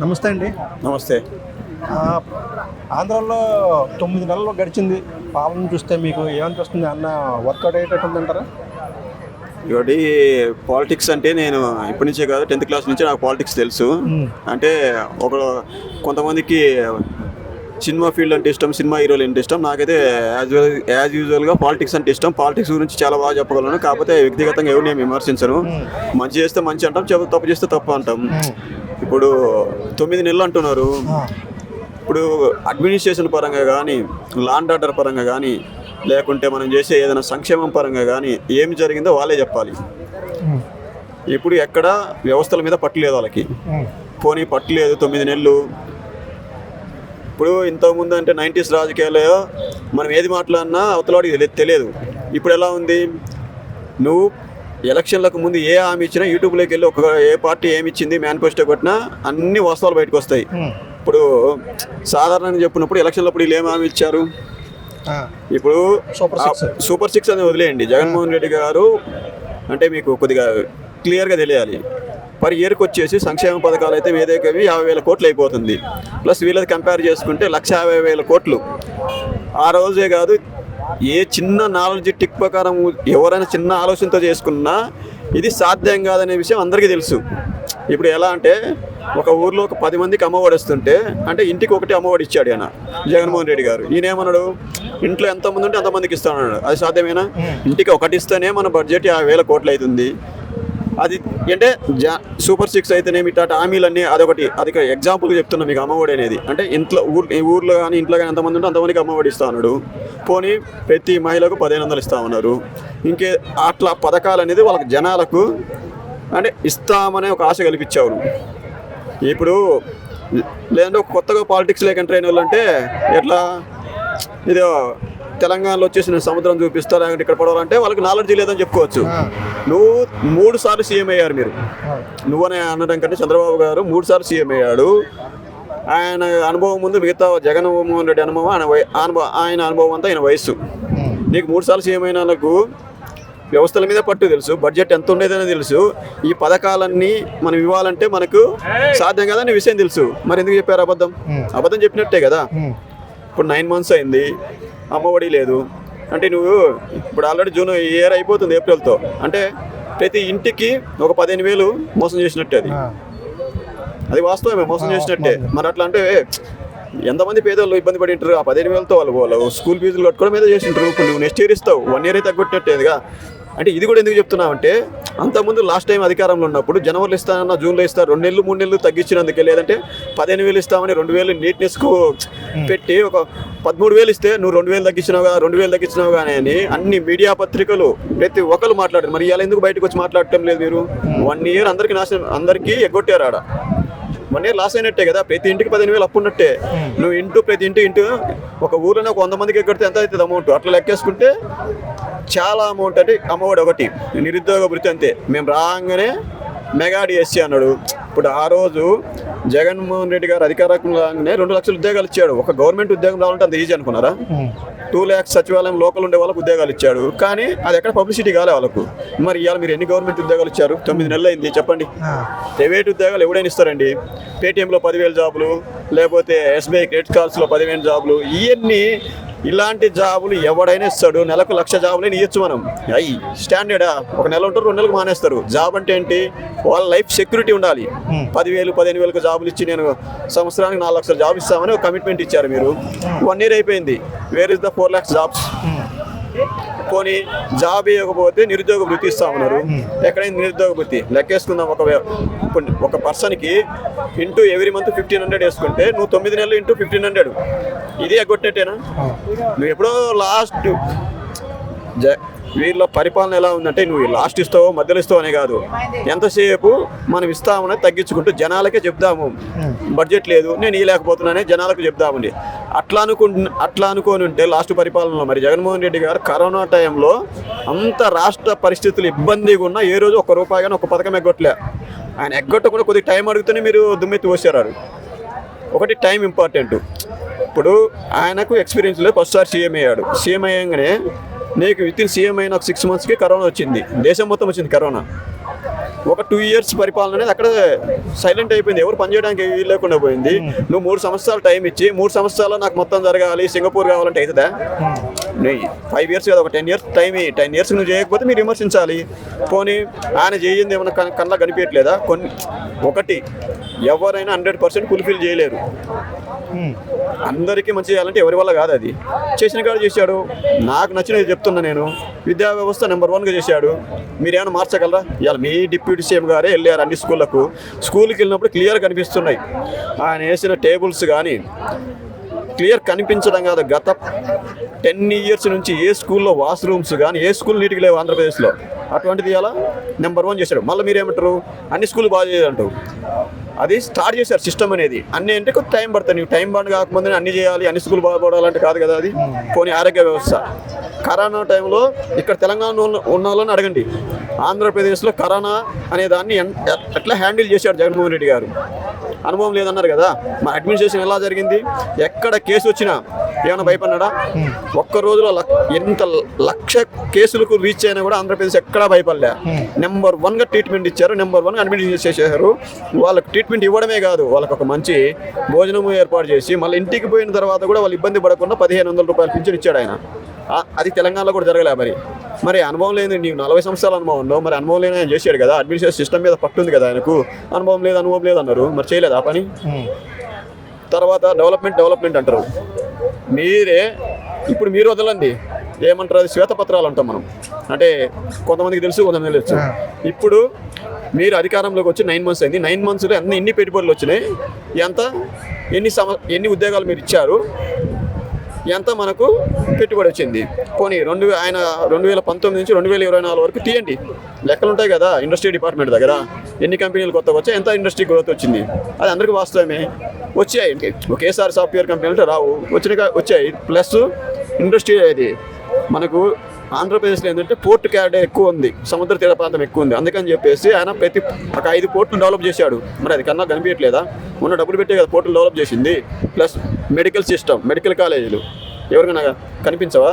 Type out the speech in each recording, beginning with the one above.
నమస్తే అండి. నమస్తే. ఆంధ్రాలో తొమ్మిది నెలలు గడిచింది. పాలన చూస్తే మీకు ఏమనిపిస్తుంది అన్న వర్కౌట్ అయ్యేటట్టు ఉందంటారా? ఇవాటి పాలిటిక్స్ అంటే నేను ఇప్పటి నుంచే కాదు టెన్త్ క్లాస్ నుంచి నాకు పాలిటిక్స్ తెలుసు. అంటే ఒక కొంతమందికి సినిమా ఫీల్డ్ అంటే ఇష్టం సినిమా హీరోలు అంటే ఇష్టం. నాకైతే యాజ్ యాజ్ యూజువల్గా పాలిటిక్స్ అంటే ఇష్టం. పాలిటిక్స్ గురించి చాలా బాగా చెప్పగలను. కాకపోతే వ్యక్తిగతంగా ఎవరిని నేను విమర్శించను. మంచి చేస్తే మంచి అంటాం చెప్ప- తప్పు చేస్తే తప్పు అంటాం. ఇప్పుడు తొమ్మిది నెలలు అంటున్నారు. ఇప్పుడు అడ్మినిస్ట్రేషన్ పరంగా కానీ లాండ్ ఆర్డర్ పరంగా కానీ లేకుంటే మనం చేసే ఏదైనా సంక్షేమం పరంగా కానీ ఏమి జరిగిందో వాళ్ళే చెప్పాలి. ఇప్పుడు ఎక్కడ వ్యవస్థల మీద పట్టులేదు వాళ్ళకి. పోనీ పట్టులేదు తొమ్మిది నెలలు. ఇప్పుడు ఇంతకుముందు అంటే నైంటీస్ రాజకీయాల్లో మనం ఏది మాట్లాడినా అవతలవాడికి తెలియదు తెలియదు. ఇప్పుడు ఎలా ఉంది? నువ్వు ఎలక్షన్లకు ముందు ఏ హామీ ఇచ్చినా యూట్యూబ్లోకి వెళ్ళి ఒక ఏ పార్టీ ఏమి ఇచ్చింది మేనిఫెస్టో కొట్టినా అన్ని వాస్తవాలు బయటకు వస్తాయి. ఇప్పుడు సాధారణంగా చెప్పినప్పుడు ఎలక్షన్లప్పుడు వీళ్ళు ఏం హామీ ఇచ్చారు? ఇప్పుడు సూపర్ సిక్స్. ఆ సూపర్ సిక్స్ అని వదిలేయండి. జగన్మోహన్ రెడ్డి గారు అంటే మీకు కొద్దిగా క్లియర్గా తెలియాలి. పర్ ఇయర్కి వచ్చేసి సంక్షేమ పథకాలు అయితే మీదేకవి యాభై వేల కోట్లు అయిపోతుంది. ప్లస్ వీళ్ళది కంపేర్ చేసుకుంటే లక్ష యాభై వేల కోట్లు. ఆ రోజే కాదు ఏ చిన్న నాలెడ్జ్ టిక్ ప్రకారం ఎవరైనా చిన్న ఆలోచనతో చేసుకున్నా ఇది సాధ్యం కాదనే విషయం అందరికీ తెలుసు. ఇప్పుడు ఎలా అంటే ఒక ఊర్లో ఒక పది మందికి అమ్మఒడి వస్తుంటే అంటే ఇంటికి ఒకటి అమ్మఒడి ఇచ్చాడు ఆయన జగన్మోహన్ రెడ్డి గారు. ఈయన ఏమన్నాడు? ఇంట్లో ఎంతమంది ఉంటే అంతమందికి ఇస్తానన్నాడు. అది సాధ్యమేనా? ఇంటికి ఒకటి ఇస్తేనే మన బడ్జెట్ యాభై వేల కోట్లు అవుతుంది అది అంటే జా సూపర్ సిక్స్ అయితేనేమి ఇట్లాంటి హామీలన్నీ అదొకటి. అది ఎగ్జాంపుల్ చెప్తున్నా మీకు అమ్మఒడి అనేది. అంటే ఇంట్లో ఊర్ ఊర్లో కానీ ఇంట్లో కానీ ఎంతమంది ఉంటే అంతమందికి అమ్మఒడి ఇస్తా ఉన్నాడు. పోనీ ప్రతి మహిళకు పదిహేను వందలు ఇస్తా ఉన్నారు. ఇంకే అట్లా పథకాలు అనేది వాళ్ళకి జనాలకు అంటే ఇస్తామనే ఒక ఆశ కల్పించారు ఇప్పుడు లేదంటే కొత్తగా పాలిటిక్స్ లేక ఎంటర్ అయిన వాళ్ళు అంటే ఎట్లా? ఇదో తెలంగాణలో వచ్చేసి నేను సముద్రం చూపిస్తా లేకుంటే ఇక్కడ పడవాలంటే వాళ్ళకి నాలెడ్జ్ లేదని చెప్పుకోవచ్చు. నువ్వు మూడు సార్లు సీఎం అయ్యారు మీరు. నువ్వనే అనడం కంటే చంద్రబాబు గారు మూడు సార్లు సీఎం అయ్యాడు. ఆయన అనుభవం ముందు మిగతా జగన్మోహన్ రెడ్డి అనుభవం ఆయన అనుభవం ఆయన అనుభవం అంతా ఆయన వయస్సు. నీకు మూడు సార్లు సీఎం అయిన వాళ్ళకు వ్యవస్థల మీద పట్టు తెలుసు బడ్జెట్ ఎంత ఉండేదని తెలుసు ఈ పథకాలన్నీ మనం ఇవ్వాలంటే మనకు సాధ్యం కదా విషయం తెలుసు. మరి ఎందుకు చెప్పారు అబద్ధం? అబద్ధం చెప్పినట్టే కదా. ఇప్పుడు నైన్ మంత్స్ అయింది. అమ్మఒడి లేదు. అంటే నువ్వు ఇప్పుడు ఆల్రెడీ జూన్ ఇయర్ అయిపోతుంది ఏప్రిల్తో. అంటే ప్రతి ఇంటికి ఒక పదిహేను వేలు మోసం చేసినట్టే అది. అది వాస్తవమే మోసం చేసినట్టే. మరి అట్లా అంటే ఎంతమంది పేదలు ఇబ్బంది పడి ఉంటారు ఆ పదిహేను వేలతో వాళ్ళు వాళ్ళు స్కూల్ ఫీజులు కట్టుకోవడం మీద చేసి ఉంటారు ఇప్పుడు నువ్వు నెక్స్ట్ ఇయర్ ఇస్తావు. వన్ ఇయర్ అయితే తగ్గొట్టేదిగా అంటే ఇది కూడా ఎందుకు చెప్తున్నావు అంటే అంతకుముందు లాస్ట్ టైం అధికారంలో ఉన్నప్పుడు జనవరిలో ఇస్తానన్న జూన్లో ఇస్తారు రెండు నెలలు మూడు నెలలు తగ్గించినందుకే లేదంటే పదిహేను వేలు ఇస్తామని రెండు వేలు నీట్నెస్కు పెట్టి ఒక పదమూడు వేలు ఇస్తే నువ్వు రెండు వేలు తగ్గించినావు కదా రెండు వేలు తగ్గించినావు కానీ అని అన్ని మీడియా పత్రికలు ప్రతి ఒక్కరు మాట్లాడారు. మరి ఇవాళ ఎందుకు బయటకు వచ్చి మాట్లాడటం లేదు మీరు? వన్ ఇయర్ అందరికీ నాశనం అందరికీ ఎగ్గొట్టారు ఆడ. వన్ ఇయర్ లాస్ అయినట్టే కదా ప్రతి ఇంటికి పదిహేను వేలు అప్పు ఉన్నట్టే. నువ్వు ఇంటూ ప్రతి ఇంటి ఇంటూ ఒక ఊర్లోనే ఒక వంద మందికి ఎక్కడితే ఎంత అవుతుంది అమౌంట్ అట్లా లెక్కేసుకుంటే చాలా అమౌంట్ అంటే అమ్మఒడి ఒకటి. నిరుద్యోగ వృత్తి అంతే. మేము రాగానే మెగా డిఎస్సి అన్నాడు. ఇప్పుడు ఆ రోజు జగన్మోహన్ రెడ్డి గారు అధికారం రాగానే రెండు లక్షల ఉద్యోగాలు ఇచ్చాడు. ఒక గవర్నమెంట్ ఉద్యోగం రావాలంటే అంత ఈజీ అనుకున్నారా? టూ ల్యాక్స్ సచివాలయం లోకల్ ఉండే వాళ్ళకు ఉద్యోగాలు ఇచ్చాడు. కానీ అది ఎక్కడ పబ్లిసిటీ కాలే వాళ్ళకు. మరి ఇవాళ మీరు ఎన్ని గవర్నమెంట్ ఉద్యోగాలు ఇచ్చారు? తొమ్మిది నెలలు అయింది. చెప్పండి. ప్రైవేట్ ఉద్యోగాలు ఎవడైనా ఇస్తారండి? పేటీఎంలో పదివేల జాబులు లేకపోతే ఎస్బీఐ క్రెడిట్ కార్డ్స్లో పదివేల జాబులు ఇవన్నీ ఇలాంటి జాబులు ఎవడైనా ఇస్తాడు. నెలకు లక్ష జాబులు ఇవ్వచ్చు మనం. అయ్యి స్టాండర్డా ఒక నెల ఉంటారు రెండు నెలలకు మానేస్తారు. జాబ్ అంటే ఏంటి? వాళ్ళ లైఫ్ సెక్యూరిటీ ఉండాలి. పదివేలు పదిహేను వేలకు జాబులు ఇచ్చి నేను సంవత్సరానికి నాలుగు లక్షల జాబ్ ఇస్తామని ఒక కమిట్మెంట్ ఇచ్చారు మీరు. వన్ ఇయర్ అయిపోయింది. Where is the four lakhs jobs పోనీ జాబ్ ఇవ్వకపోతే నిరుద్యోగ వృత్తి ఇస్తా ఉన్నారు ఎక్కడైనా నిరుద్యోగ వృత్తి? లెక్కేసుకుందాం ఒక ఇప్పుడు ఒక పర్సన్కి into every month fifteen hundred వేసుకుంటే నువ్వు తొమ్మిది నెలలు ఇంటూ ఫిఫ్టీన్ హండ్రెడ్. ఇది ఎగ్గొట్టినట్టేనా? నువ్వు ఎప్పుడో లాస్ట్ జ వీళ్ళ పరిపాలన ఎలా ఉందంటే నువ్వు లాస్ట్ ఇస్తావో మధ్యలో ఇస్తావు అనే కాదు. ఎంతసేపు మనం ఇస్తామని తగ్గించుకుంటూ జనాలకే చెప్దాము. బడ్జెట్ లేదు నేను ఇవ్వలేకపోతున్నానే జనాలకు చెప్దామండి అట్లా అనుకు అట్లా అనుకొని ఉంటే లాస్ట్ పరిపాలనలో మరి జగన్మోహన్ రెడ్డి గారు కరోనా టైంలో అంత రాష్ట్ర పరిస్థితులు ఇబ్బందిగా ఉన్నా ఏ రోజు ఒక రూపాయి కానీ ఒక పథకం ఎగ్గొట్టలే. ఆయన ఎగ్గొట్టకుండా కొద్దిగా టైం అడుగుతూనే మీరు దుమ్మెత్తి పోసారు ఒకటి టైం ఇంపార్టెంట్. ఇప్పుడు ఆయనకు ఎక్స్పీరియన్స్ లేదు ఫస్ట్ సార్ సీఎం అయ్యాడు. సీఎం అయ్యంగానే నీకు విత్ ఇన్ సీఎం అయిన ఒక సిక్స్ మంత్స్కి కరోనా వచ్చింది. దేశం మొత్తం వచ్చింది కరోనా. ఒక టూ ఇయర్స్ పరిపాలన అనేది అక్కడ సైలెంట్ అయిపోయింది. ఎవరు పనిచేయడానికి వీలు లేకుండా పోయింది. నువ్వు మూడు సంవత్సరాలు టైం ఇచ్చి మూడు సంవత్సరాల్లో నాకు మొత్తం జరగాలి సింగపూర్ కావాలంటే అవుతుందా? ఫైవ్ ఇయర్స్ కదా ఒక ten years time ten years నువ్వు చేయకపోతే మీరు విమర్శించాలి. పోనీ ఆయన చేయింది ఏమైనా కన్- కళ్ళ కనిపించట్లేదా? కొన్ని ఒకటి ఎవరైనా హండ్రెడ్ పర్సెంట్ ఫుల్ఫిల్ చేయలేరు. అందరికీ మంచి చేయాలంటే ఎవరి వల్ల కాదు అది. చేసిన కాదు చేశాడు. నాకు నచ్చినది చెప్తున్నా నేను. విద్యా వ్యవస్థ నెంబర్ వన్గా చేశాడు. మీరేమైనా మార్చగలరా? ఇవాళ మీ డిప్యూటీ సీఎం గారే వెళ్ళారు అన్ని స్కూళ్ళకు. స్కూల్కి వెళ్ళినప్పుడు క్లియర్ కనిపిస్తున్నాయి. ఆయన వేసిన టేబుల్స్ కానీ క్లియర్ కనిపించడం కాదు. గత టెన్ ఇయర్స్ నుంచి ఏ స్కూల్లో వాష్రూమ్స్ కానీ ఏ స్కూల్ నీటికి లేవు ఆంధ్రప్రదేశ్లో. అటువంటిది ఇలా నెంబర్ వన్ చేశాడు. మళ్ళీ మీరేమంటారు? అన్ని స్కూల్ బాగా చేయాలంటారు అది స్టార్ట్ చేశారు సిస్టమ్ అనేది. అన్ని అంటే కొంత టైం పడుతుంది. నీకు టైం బండ్ కాకముందే అన్ని చేయాలి అన్ని స్కూల్ బాగుపడాలంటే కాదు కదా అది. పోనీ ఆరోగ్య వ్యవస్థ. కరోనా టైంలో ఇక్కడ తెలంగాణ ఉన్న- వాళ్ళని అడగండి. ఆంధ్రప్రదేశ్లో కరోనా అనే దాన్ని ఎన్- ఎట్లా హ్యాండిల్ చేశాడు జగన్మోహన్ రెడ్డి గారు? అనుభవం లేదన్నారు కదా. మా అడ్మినిస్ట్రేషన్ ఎలా జరిగింది? ఎక్కడ కేసు వచ్చినా ఏమైనా భయపడినాడా ఒక్క రోజులో ఎంత లక్ష కేసులకు రీచ్ అయినా కూడా ఆంధ్రప్రదేశ్ ఎక్కడా భయపడలే. నెంబర్ వన్గా ట్రీట్మెంట్ ఇచ్చారు నెంబర్ వన్ అడ్మినిస్ట్రేషన్ చేశారు వాళ్ళకి ట్రీట్మెంట్ ఇవ్వడమే కాదు వాళ్ళకి ఒక మంచి భోజనం ఏర్పాటు చేసి మళ్ళీ ఇంటికి పోయిన తర్వాత కూడా వాళ్ళు ఇబ్బంది పడకుండా పదిహేను వందల రూపాయలు పింఛన్ ఇచ్చాడు ఆయన. అది తెలంగాణలో కూడా జరగలే మరి. మరి అనుభవం లేదు నీవు నలభై సంవత్సరాల అనుభవంలో మరి అనుభవం లేని ఆయన చేశాడు కదా అడ్మినిస్ట్రేషన్ సిస్టమ్ మీద పట్టుంది కదా ఆయనకు. అనుభవం లేదు అనుభవం లేదు అన్నారు. మరి చేయలేదు ఆ పని? తర్వాత డెవలప్మెంట్ డెవలప్మెంట్ అంటారు. మీరే ఇప్పుడు మీరు వదలండి. ఏమంటారు అది శ్వేతపత్రాలు అంటాం మనం. అంటే కొంతమందికి తెలుసు కొంతమందికి తెలుసు ఇప్పుడు మీరు అధికారంలోకి వచ్చి నైన్ మంత్స్ అయింది. నైన్ మంత్స్లో అన్ని ఎన్ని పెట్టుబడులు వచ్చినాయి? ఎంత? ఎన్ని సమ ఎన్ని ఉద్యోగాలు మీరు ఇచ్చారు? ఎంత మనకు పెట్టుబడి వచ్చింది? పోనీ రెండు ఆయన రెండు వేల పంతొమ్మిది నుంచి రెండు వేల ఇరవై నాలుగు వరకు తీయండి లెక్కలు ఉంటాయి కదా ఇండస్ట్రీ డిపార్ట్మెంట్ దగ్గర. ఎన్ని కంపెనీలు కొత్త వచ్చాయి ఎంత ఇండస్ట్రీ గ్రోత్ వచ్చింది? అది అందరికీ వాస్తవమే. వచ్చాయి. ఒకేసారి సాఫ్ట్వేర్ కంపెనీలు అంటే రావు. వచ్చిన వచ్చాయి. ప్లస్ ఇండస్ట్రీ అది మనకు ఆంధ్రప్రదేశ్లో ఏంటంటే పోర్ట్ క్యాడ్ ఎక్కువ ఉంది. సముద్ర తీర ప్రాంతం ఎక్కువ ఉంది. అందుకని చెప్పేసి ఆయన ప్రతి ఒక ఐదు పోర్టును డెవలప్ చేశాడు. మరి అది కన్నా కనిపించట్లేదా? ఉన్న డబ్బులు పెట్టే కదా పోర్టులు డెవలప్ చేసింది. ప్లస్ మెడికల్ సిస్టమ్ మెడికల్ కాలేజీలు. ఎవరికైనా కనిపించవా?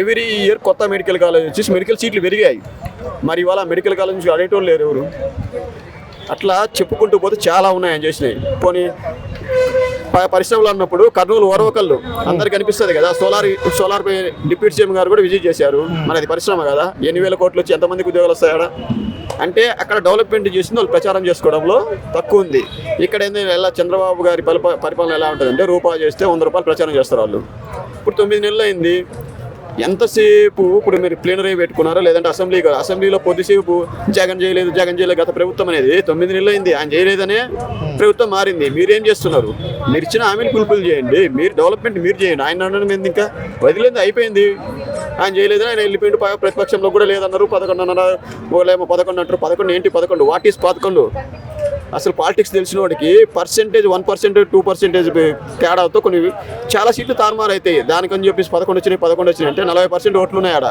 ఎవ్రీ ఇయర్ కొత్త మెడికల్ కాలేజ్ వచ్చేసి మెడికల్ సీట్లు పెరిగాయి. మరి ఇవాళ మెడికల్ కాలేజ్ నుంచి అడేటోళ్ళు లేరు ఎవరు? అట్లా చెప్పుకుంటూ పోతే చాలా ఉన్నాయి ఆయన చేసినాయి. పోనీ పరిశ్రమలు అన్నప్పుడు కర్నూలు ఓరవకల్లు అందరికి కనిపిస్తుంది కదా. సోలార్ సోలార్ పై డిప్యూటీ సీఎం గారు కూడా విజిట్ చేశారు. మనది పరిశ్రమ కదా. ఎన్ని వేల కోట్లు వచ్చి ఎంతమందికి ఉద్యోగాలు వస్తాయా అంటే అక్కడ డెవలప్మెంట్ చేసింది వాళ్ళు ప్రచారం చేసుకోవడంలో తక్కువ ఉంది. ఇక్కడ ఏంటంటే ఎలా చంద్రబాబు గారి పరిప పరిపాలన ఎలా ఉంటుందంటే రూపాయి చేస్తే వంద రూపాయలు ప్రచారం చేస్తారు వాళ్ళు. ఇప్పుడు తొమ్మిది నెలలు అయింది. ఎంతసేపు ఇప్పుడు మీరు ప్లీనరీ పెట్టుకున్నారో? లేదంటే అసెంబ్లీ అసెంబ్లీలో కొద్దిసేపు జగన్ చేయలేదు జగన్ చేయలేదు గత ప్రభుత్వం అనేది తొమ్మిది నెలలు అయింది ఆయన చేయలేదనే ప్రభుత్వం మారింది. మీరేం చేస్తున్నారు? మీరు ఇచ్చిన హామీలు ఫుల్ఫిల్ చేయండి. మీరు డెవలప్మెంట్ మీరు చేయండి. ఆయన అనడం ఏంది ఇంకా వదిలేదు అయిపోయింది. ఆయన చేయలేదని ఆయన వెళ్ళిపోయింది ప్రతిపక్షంలో కూడా లేదన్నారు. పదకొండున్నర వాళ్ళేమో పదకొండు అంటారు. పదకొండు ఏంటి? పదకొండు. వాట్ ఈస్ పదకొండు? అసలు పాలిటిక్స్ తెలిసిన వాడికి percentage one percentage two percentage తేడాతో కొన్ని చాలా సీట్లు తారుమారు అవుతాయి దానికని చెప్పేసి పదకొండు వచ్చినాయి పదకొండు వచ్చినాయి అంటే నలభై పర్సెంట్ ఓట్లు ఉన్నాయి ఆడ.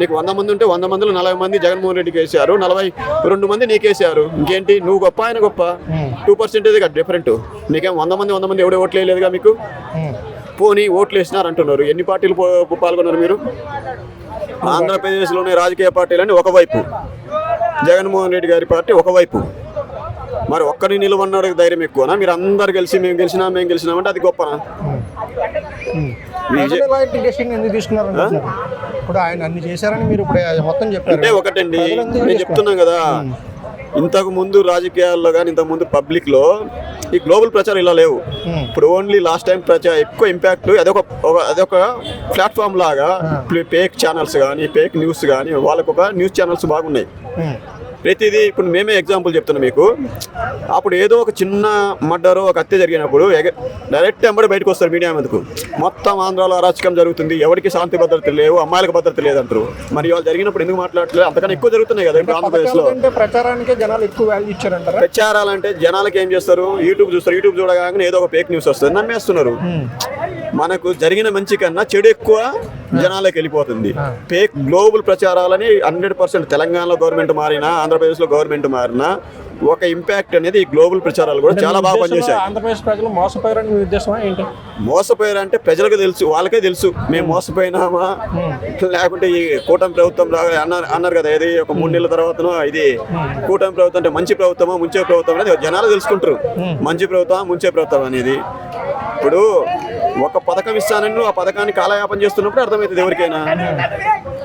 నీకు వంద మంది ఉంటే వంద మందిలో నలభై మంది జగన్మోహన్ రెడ్డికి వేసారు నలభై రెండు మంది నీకేసారు ఇంకేంటి? నువ్వు గొప్ప ఆయన గొప్ప. టూ పర్సెంటేజ్ కదా డిఫరెంట్ నీకేం వంద మంది వంద మంది ఎవడే ఓట్లు వేయలేదుగా మీకు? పోనీ ఓట్లు వేసినారు అంటున్నారు. ఎన్ని పార్టీలు పాల్గొన్నారు మీరు? ఆంధ్రప్రదేశ్లోని రాజకీయ పార్టీలని ఒకవైపు. జగన్మోహన్ రెడ్డి గారి పార్టీ ఒకవైపు. మరి ఒక్కరిని నిలవన్నాడు ధైర్యం ఎక్కువనా? మీరు అందరు కలిసి మేము గెలిచినా మేము గెలిచినామంటే అది గొప్పనా? ప్రజలు ఇలాంటి డెసిషన్ ఎందుకు తీసుకున్నారు అనుకుంటున్నారు? ఇప్పుడు ఆయన అన్ని చేశారని మీరు ఇప్పుడు మొత్తం చెప్పారు. అంటే ఒకటండి నేను చెప్తున్నాను కదా ఇంతకు ముందు రాజకీయాల్లో కానీ ఇంతకు ముందు పబ్లిక్లో ఈ గ్లోబల్ ప్రచారం ఇలా లేవు. ఇప్పుడు ఓన్లీ లాస్ట్ టైం ప్రచారం ఎక్కువ ఇంపాక్ట్ అదొక అదొక ప్లాట్ఫామ్ లాగా ఫేక్ ఛానల్స్ కానీ ఫేక్ న్యూస్ కానీ వాళ్ళకు ఒక న్యూస్ ఛానల్స్ బాగున్నాయి. ప్రతిదీ ఇప్పుడు మేమే ఎగ్జాంపుల్ చెప్తున్నాం మీకు. అప్పుడు ఏదో ఒక చిన్న మర్డర్ ఒక హత్య జరిగినప్పుడు డైరెక్ట్ ఎంబడి బయటకు వస్తారు మీడియా మీదకు. మొత్తం ఆంధ్రాలో అరాచకం జరుగుతుంది. ఎవరికి శాంతి భద్రత లేవు అమ్మాయిలకు భద్రత లేదంటారు. మరి వాళ్ళు జరిగినప్పుడు ఎందుకు మాట్లాడలేదు అంతకన్నా ఎక్కువ జరుగుతున్నాయి కదా ఆంధ్రప్రదేశ్లో. ప్రచారానికే జనాలు ఎక్కువ వాల్యూ ఇచ్చారంటారా? ప్రచారాలంటే జనాలకి ఏం చేస్తారు? యూట్యూబ్ చూస్తారు. యూట్యూబ్ చూడగానే ఏదో ఒక ఫేక్ న్యూస్ వస్తుంది. నమ్మేస్తున్నారు. మనకు జరిగిన మంచి కన్నా చెడు ఎక్కువ జనాలకు వెళ్ళిపోతుంది. ఫేక్ గ్లోబల్ ప్రచారాలని హండ్రెడ్ పర్సెంట్ తెలంగాణలో గవర్నమెంట్ మారినా ఆంధ్రప్రదేశ్లో గవర్నమెంట్ మారినా ఒక ఇంపాక్ట్ అనేది ఈ గ్లోబల్ ప్రచారాలు కూడా చాలా బాగా పనిచేశాయి. ఆంధ్రప్రదేశ్ ప్రజలు మోసపోయారని మీ ఉద్దేశమా ఏంటి? మోసపోయారు అంటే ప్రజలకు తెలుసు వాళ్ళకే తెలుసు. మేము మోసపోయినామా? లేకుంటే ఈ కూటమి ప్రభుత్వం రా అన్నారు అన్నారు కదా ఇది ఒక మూడు నెలల తర్వాత ఇది కూటమి ప్రభుత్వం అంటే మంచి ప్రభుత్వమా ముంచే ప్రభుత్వం అనేది జనాలు తెలుసుకుంటారు. మంచి ప్రభుత్వం ముంచే ప్రభుత్వం అనేది. ఇప్పుడు ఒక పథకం ఇస్తానని నువ్వు ఆ పథకాన్ని కాలయాపన చేస్తున్నప్పుడు అర్థమవుతుంది ఎవరికైనా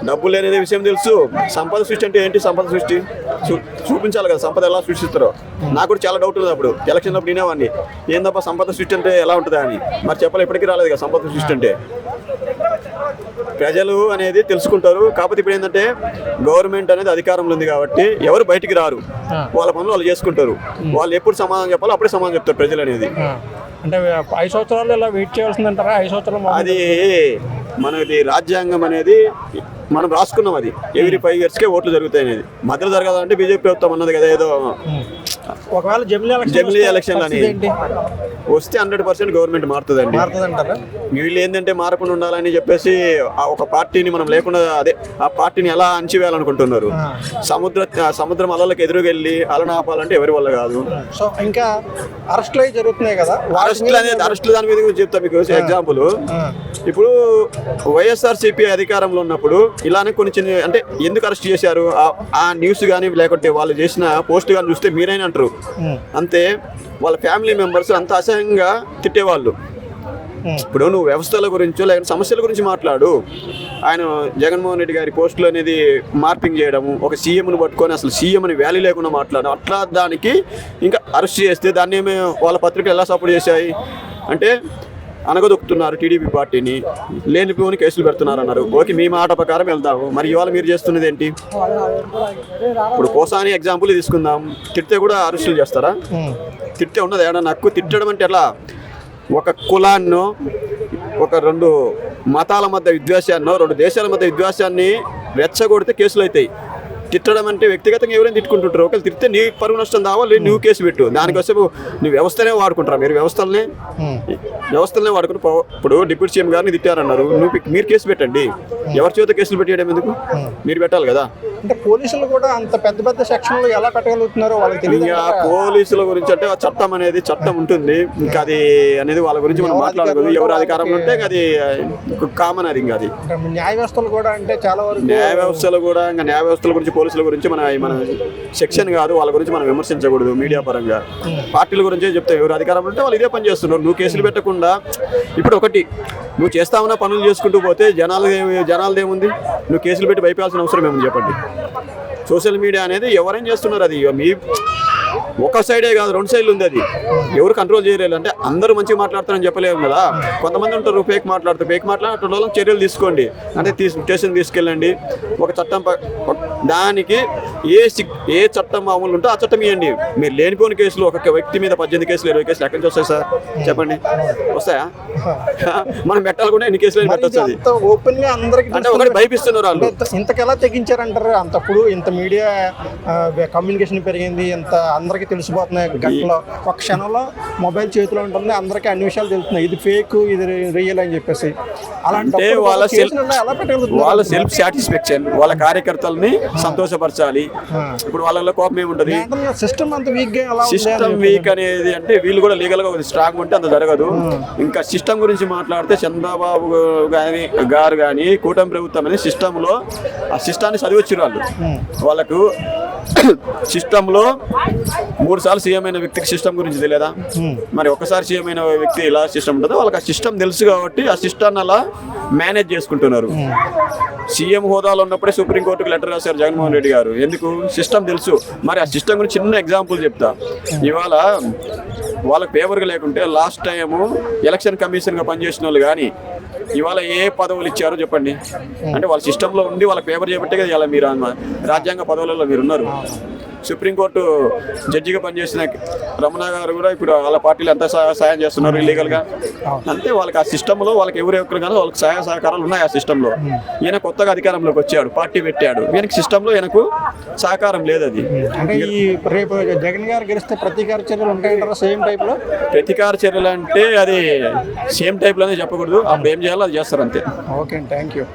డబ్బు లేనిదే విషయం తెలుసు. సంపద సృష్టి అంటే ఏంటి? సంపద సృష్టి? చూ- చూపించాలి కదా సంపద ఎలా సృష్టిస్తారో. నాకు కూడా చాలా డౌట్ ఉంది అప్పుడు ఎలక్షన్ అప్పుడు వినేవాడిని. ఏందప్ప సంపద సృష్టి అంటే ఎలా ఉంటుందా అని. మరి చెప్పాలి ఇప్పటికీ రాలేదు కదా సంపద సృష్టి అంటే. ప్రజలు అనేది తెలుసుకుంటారు. కాకపోతే ఇప్పుడు ఏంటంటే గవర్నమెంట్ అనేది అధికారంలో ఉంది కాబట్టి ఎవరు బయటికి రారు. వాళ్ళ పనులు వాళ్ళు చేసుకుంటారు. వాళ్ళు ఎప్పుడు సమాధానం చెప్పాలో అప్పుడే సమాధానం చెప్తారు ప్రజలు అనేది. అంటే ఐదు సంవత్సరాలు ఇలా వెయిట్ చేయాల్సిందంటారా? ఐదు సంవత్సరాలు అది మనది రాజ్యాంగం అనేది మనం రాసుకున్నాం అది. ఎవ్రీ ఫైవ్ ఇయర్స్కే ఓట్లు జరుగుతాయి అనేది. మధ్యలో జరగాలంటే బీజేపీ ప్రభుత్వం అన్నది కదా ఏదో ఒకవేళ జమిలీ ఎలక్షన్ వస్తే అని. హండ్రెడ్ పర్సెంట్ గవర్నమెంట్ మారుతుందండి. వీళ్ళు ఏంటంటే మారకుండా ఉండాలని చెప్పేసి ఆ ఒక పార్టీని మనం లేకుండా అదే ఆ పార్టీని ఎలా అణచివేయాలనుకుంటున్నారు? సముద్ర సముద్రం అలలకు ఎదురుకెళ్ళి అలను ఆపాలంటే ఎవరి వల్ల కాదు? సో ఇంకా అరెస్టులు జరుగుతున్నాయి కదా అరెస్టులు అనేది అరెస్టులు దాని మీద కూడా చెప్తా మీకు ఎగ్జాంపుల్. ఇప్పుడు వైఎస్ఆర్సీపీ అధికారంలో ఉన్నప్పుడు ఇలానే కొన్ని చిన్న అంటే ఎందుకు అరెస్ట్ చేశారు? ఆ- ఆ న్యూస్ కానీ లేకుంటే వాళ్ళు చేసిన పోస్ట్ కానీ చూస్తే మీరైనా అంటారు. అంతే వాళ్ళ ఫ్యామిలీ మెంబర్స్ అంత అసహ్యంగా తిట్టేవాళ్ళు. ఇప్పుడు నువ్వు వ్యవస్థల గురించో లేకపోతే సమస్యల గురించి మాట్లాడు ఆయన జగన్మోహన్ రెడ్డి గారి పోస్టులు అనేది మార్పింగ్ చేయడము ఒక సీఎంను పట్టుకొని అసలు సీఎం అని వ్యాలీ లేకుండా మాట్లాడడం అట్లా దానికి ఇంకా అరెస్ట్ చేస్తే దాన్ని వాళ్ళ పత్రికలు ఎలా సపోర్ట్ చేశాయి అంటే అనగదొక్కుతున్నారు టీడీపీ పార్టీని. లేనిపోని కేసులు పెడుతున్నారు అన్నారు ఓకే మీ మాట ప్రకారం వెళ్దాము మరి ఇవాళ మీరు చేస్తున్నది ఏంటి? ఇప్పుడు కోసాని ఎగ్జాంపుల్ తీసుకుందాం. తిడితే కూడా అరెస్టులు చేస్తారా? తిట్టే ఉన్నది? ఏడా నక్కు తిట్టడం అంటే ఎలా ఒక కులాన్నో ఒక రెండు మతాల మధ్య విద్వేషాన్నో రెండు దేశాల మధ్య విద్వేషాన్ని రెచ్చగొడితే కేసులు అవుతాయి. తిట్టడం అంటే వ్యక్తిగతంగా ఎవరైనా తిట్టుకుంటుంటారు. ఒకవేళ తిడితే నీ పరువు నష్టం కావాలి నువ్వు కేసు పెట్టు. దానికోసం నువ్వు వ్యవస్థనే వాడుకుంటారా? మీరు వ్యవస్థలనే. వ్యవస్థలనే వాడుకుని పో- ఇప్పుడు డిప్యూటీ సీఎం గారిని తిట్టారన్నారు. నువ్వు మీరు కేసు పెట్టండి. ఎవరి చేత కేసులు పెట్టేయడం ఎందుకు? మీరు పెట్టాలి కదా. అంటే పోలీసులు కూడా అంత పెద్ద పెద్ద సెక్షన్లు ఎలా పెట్టగలుగుతున్నారో వాళ్ళకి తెలియదు పోలీసుల గురించి అంటే చట్టం అనేది చట్టం ఉంటుంది. ఇంకా అది అనేది వాళ్ళ గురించి మనం మాట్లాడకూడదు. ఎవరు అధికారంలో ఉంటే అది కామన్ అది ఇంకా అది. న్యాయ వ్యవస్థలు కూడా అంటే చాలా వరకు న్యాయ వ్యవస్థలు కూడా ఇంకా న్యాయ వ్యవస్థల గురించి పోలీసుల గురించి మన మన సెక్షన్ కాదు వాళ్ళ గురించి మనం విమర్శించకూడదు మీడియా పరంగా. పార్టీల గురించే చెప్తే ఎవరు అధికారం ఉంటే వాళ్ళు ఇదే పని చేస్తున్నారు. నువ్వు కేసులు పెట్టకుండా ఇప్పుడు ఒకటి నువ్వు చేస్తా ఉన్న పనులు చేసుకుంటూ పోతే జనాలు జనాలదేముంది నువ్వు కేసులు పెట్టి భయపడాల్సిన అవసరం ఏముంది చెప్పండి? సోషల్ మీడియా అనేది ఎవరైనా చేస్తున్నారు అది? మీ ఒక సైడే కాదు రెండు సైడ్లు ఉంది అది. ఎవరు కంట్రోల్ చేయలేరు. అంటే అందరూ మంచిగా మాట్లాడతారని చెప్పలేము కదా. కొంతమంది ఉంటారు ఫేక్ మాట్లాడుతూ ఫేక్ మాట్లాడే వాళ్ళకి చర్యలు తీసుకోండి. అంటే తీసు స్టేషన్ తీసుకెళ్ళండి. ఒక చట్టం దానికి ఏ ఏ చట్టం మామూలు ఉంటే ఆ చట్టం ఇవ్వండి మీరు లేనిపోని కేసులు ఒక వ్యక్తి మీద పద్దెనిమిది కేసులు ఇరవై కేసులు ఎక్కడి నుంచి వస్తాయి సార్? చెప్పండి. వస్తాయా? మనం పెట్టాలనుకుంటే ఎన్ని కేసులు పెట్టచ్చు ఓపెన్గా అందరికి అంటే ఒకటి భయపిస్తున్నారు వాళ్ళు. ఇంతకెలా తెగించారంటారు? అంతప్పుడు ఇంత మీడియా కమ్యూనికేషన్ పెరిగింది ఇంత అందరికీ తెలిసిపోతున్నాయి. గంటలో ఒక క్షణంలో మొబైల్ చేతిలో ఉంటుంది అందరికీ అన్ని విషయాలు తెలుస్తున్నాయి. ఇది ఫేక్ ఇది రియల్ అని చెప్పేసి. అలాంటి అంటే వాళ్ళ వాళ్ళ సెల్ఫ్ సాటిస్ఫాక్షన్ వాళ్ళ కార్యకర్తల్ని సంతోషపరచాలి. ఇప్పుడు వాళ్ళలో కోపం ఏముంటది? సిస్టమ్ అంత వీక్ సిస్టమ్. వీక్ అనేది అంటే వీళ్ళు కూడా లీగల్గా స్ట్రాంగ్ ఉంటే అంత జరగదు. ఇంకా సిస్టమ్ గురించి మాట్లాడితే చంద్రబాబు గాని గారు కానీ కూటమి ప్రభుత్వం అనేది సిస్టమ్లో ఆ సిస్టాన్ని చదివచ్చారు వాళ్ళు. వాళ్ళకు సిస్టమ్లో మూడు సార్లు సీఎం అయిన వ్యక్తికి సిస్టమ్ గురించి తెలియదా? మరి ఒకసారి సీఎం అయిన వ్యక్తి ఇలా సిస్టమ్ ఉంటుందో వాళ్ళకి ఆ సిస్టమ్ తెలుసు కాబట్టి ఆ సిస్టాన్ని అలా మేనేజ్ చేసుకుంటున్నారు. సీఎం హోదాలో ఉన్నప్పుడే సుప్రీంకోర్టుకు లెటర్ రాశారు జగన్మోహన్ రెడ్డి గారు. ఎందుకు? సిస్టమ్ తెలుసు. మరి ఆ సిస్టమ్ గురించి చిన్న ఎగ్జాంపుల్ చెప్తా. ఇవాళ వాళ్ళకి ఫేవర్గా లేకుంటే లాస్ట్ టైము ఎలక్షన్ కమిషన్గా పనిచేసిన వాళ్ళు కానీ ఇవాళ ఏ పదవులు ఇచ్చారో చెప్పండి. అంటే వాళ్ళ సిస్టంలో ఉండి వాళ్ళకి పేపర్ చేపట్టే కదా ఇలా మీరు రాజ్యాంగ పదవులలో మీరు ఉన్నారు. సుప్రీంకోర్టు జడ్జిగా పనిచేసిన రమణ గారు కూడా ఇప్పుడు వాళ్ళ పార్టీలు ఎంత సహా- సాయం చేస్తున్నారు ఇల్లీగల్గా అంతే వాళ్ళకి ఆ సిస్టంలో వాళ్ళకి ఎవరు ఎవరు కానీ వాళ్ళకి సహాయ సహకారాలు ఉన్నాయి ఆ సిస్టంలో. ఈయన కొత్తగా అధికారంలోకి వచ్చాడు పార్టీ పెట్టాడు. ఈయనకి సిస్టంలో ఈయనకు సహకారం లేదు అది. అంటే ఈ రేపు జగన్ గారు గెలిస్తే ప్రతీకార చర్యలు ఉంటాయంటారా సేమ్ టైప్లో? ప్రతీకార చర్యలు అంటే అది సేమ్ టైప్లోనే చెప్పకూడదు. అప్పుడు ఏం చేయాలో అది చేస్తారు అంతే. Okay thank you